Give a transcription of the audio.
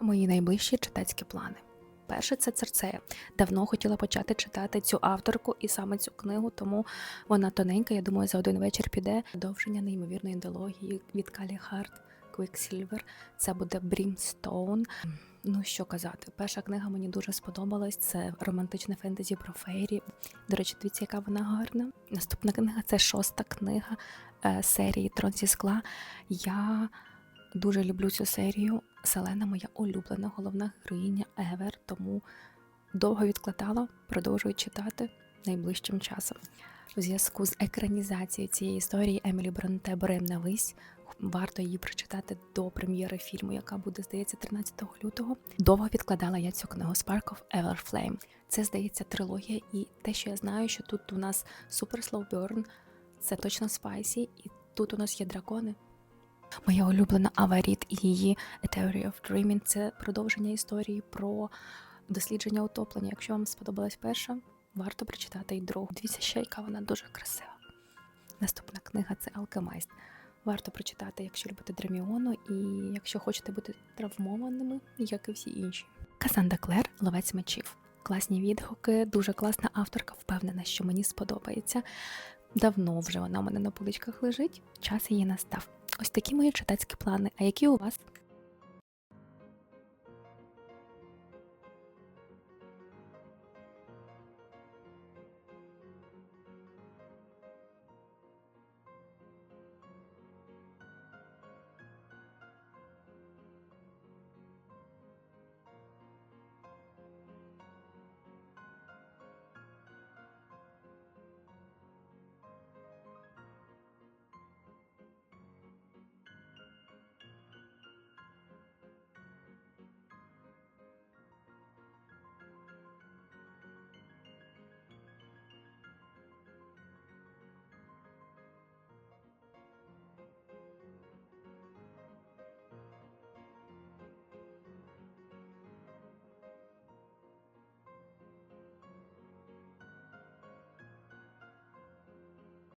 Мої найближчі читацькі плани. Перше це Церцея. Давно хотіла почати читати цю авторку і саме цю книгу, тому вона тоненька. Я думаю, за один вечір піде. Продовження неймовірної ідеології від Калі Харт Quicksilver. Це буде Брімстоун. Ну що казати, перша книга мені дуже сподобалась. Це романтичне фентезі про фейрі. До речі, дивіться, яка вона гарна. Наступна книга це шоста книга е, серії Трон зі скла. Я дуже люблю цю серію. Селена моя улюблена головна героїня Евер, тому довго відкладала, продовжую читати найближчим часом. У зв'язку з екранізацією цієї історії Емілі Бронте Беремна вись. Варто її прочитати до прем'єри фільму, яка буде, здається, 13 лютого. Довго відкладала я цю книгу Spark of Everflame. Це, здається, трилогія, і те, що я знаю, що тут у нас Super Slow Burn, це точно спайсі, і тут у нас є дракони. Моя улюблена Аваріт і її A Theory of Dreaming – це продовження історії про дослідження утоплення. Якщо вам сподобалась перша, варто прочитати і другу. Дивіться, ще яка вона дуже красива. Наступна книга це Алкемайст. Варто прочитати, якщо любите Дреміону, і якщо хочете бути травмованими, як і всі інші. Касанда Клер, ловець мечів. Класні відгуки, дуже класна авторка, впевнена, що мені сподобається. Давно вже вона у мене на поличках лежить, час її настав. Ось такі мої читацькі плани. А які у вас?